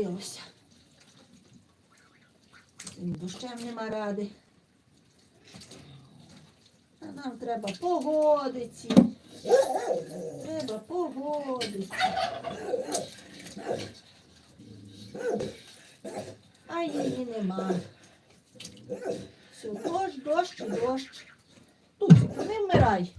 зробилося. Цим дощем нема ради. А нам треба погодиці. Треба погодиці. А її нема. Все, дощ, дощ, дощ. Тут, не вмирай.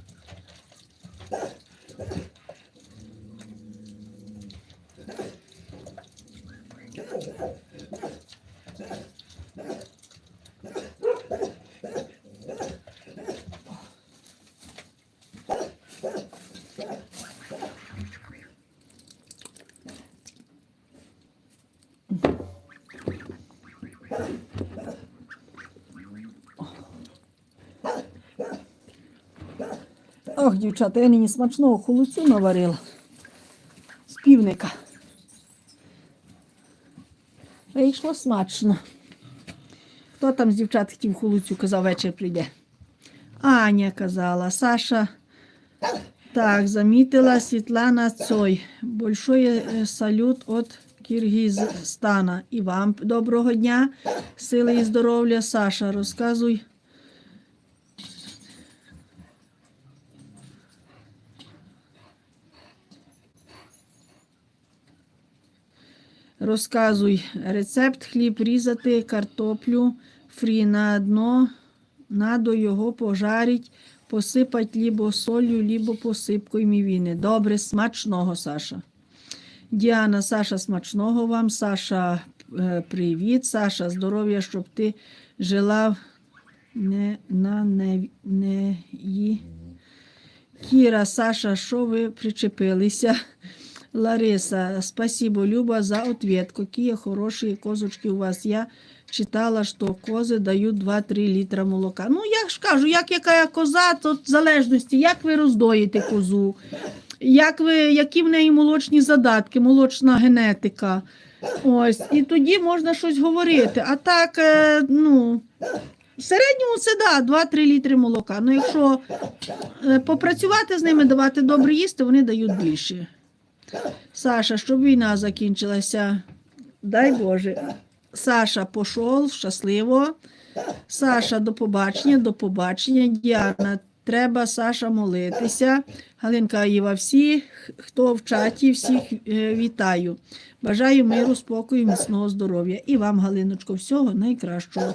Ох, дівчата, я нині смачного холодцю наварила. З півника. Вийшло смачно. Хто там з дівчат хотів холодцю, казав, вечір прийде. Аня казала, Саша. Так, замітила Світлана Цой. Большой е, салют від Киргизстана. І вам доброго дня, сили і здоров'я, Саша. Розказуй. Розказуй рецепт хліб різати, картоплю фрі на дно, надо його пожарить, посипать лібо солью, лібо посипкою мівіни. Добре, смачного, Саша. Діана, Саша, смачного вам. Саша, е, привіт. Саша, здоров'я, щоб ти жила не, на не, неї. Кіра, Саша, що ви причепилися? Лариса, спасибо, Люба, за ответ. Какие хорошие козочки у вас. Я читала, що кози дають 2-3 літра молока. Ну, я ж кажу, як яка коза, то в залежності, як ви роздоїте козу, як ви, які в неї молочні задатки, молочна генетика. Ось, і тоді можна щось говорити. А так, е, ну, в середньому це да, 2-3 літри молока. Ну, якщо е, попрацювати з ними, давати добре їсти, вони дають більше. Саша, щоб війна закінчилася. Дай Боже. Саша пішов, щасливо. Саша, до побачення, до побачення. Діана, треба, Саша, молитися. Галинка Іва, всі, хто в чаті, всіх е, вітаю. Бажаю миру, спокою, міцного здоров'я. І вам, Галиночко, всього найкращого.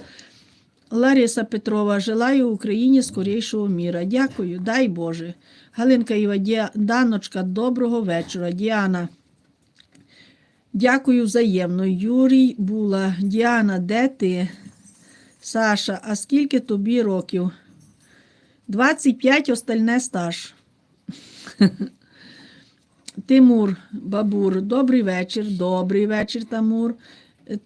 Лариса Петрова, желаю Україні скорішого міра. Дякую, дай Боже. Галинка Іва, Діа... Даночка, доброго вечора. Діана. Дякую взаємно. Юрій Була. Діана, де ти? Саша, а скільки тобі років? 25 остальне стаж. Тимур Бабур, добрий вечір. Добрий вечір, Тамур.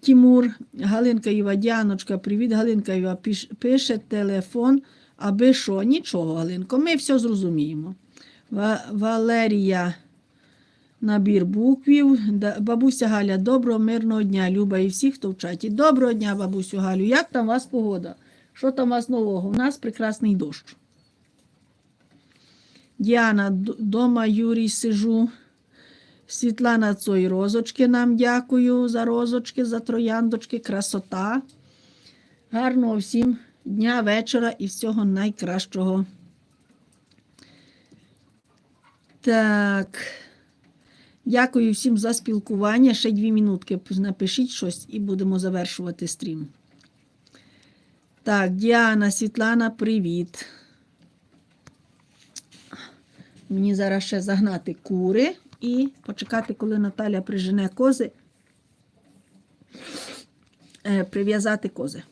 Тимур, Галинка Іва, Діаночка, привіт, Галинка Іва, пише телефон, аби що? Нічого, Галинко, ми все зрозуміємо. Валерія, набір буквів. Бабуся Галя, доброго, мирного дня, Люба і всі, хто в чаті. Доброго дня, бабусю Галю. Як там у вас погода? Що там у вас нового? У нас прекрасний дощ. Діана, дома Юрій сижу. Світлана Цой, розочки нам дякую за розочки, за трояндочки, красота. Гарного всім дня, вечора і всього найкращого. Так. Дякую всім за спілкування. Ще дві минутки напишіть щось і будемо завершувати стрім. Так, Діана, Світлана, привіт. Мені зараз ще загнати кури і почекати, коли Наталя прижене кози, е, прив'язати кози.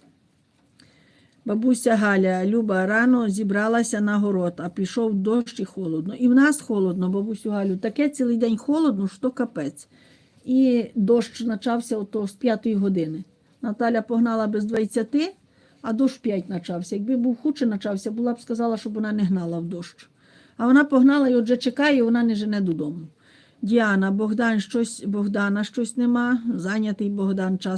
Бабуся Галя, Люба рано зібралася на город, а пішов дощ і холодно. І в нас холодно, бабусю Галю, таке цілий день холодно, що капець. І дощ почався ото з 5 години. Наталя погнала без 20, а дощ 5 почався. Якби був худше почався, була б сказала, щоб вона не гнала в дощ. А вона погнала і отже чекає, і вона не жене додому. Діана, Богдан, щось, Богдана щось нема. Зайнятий Богдан час.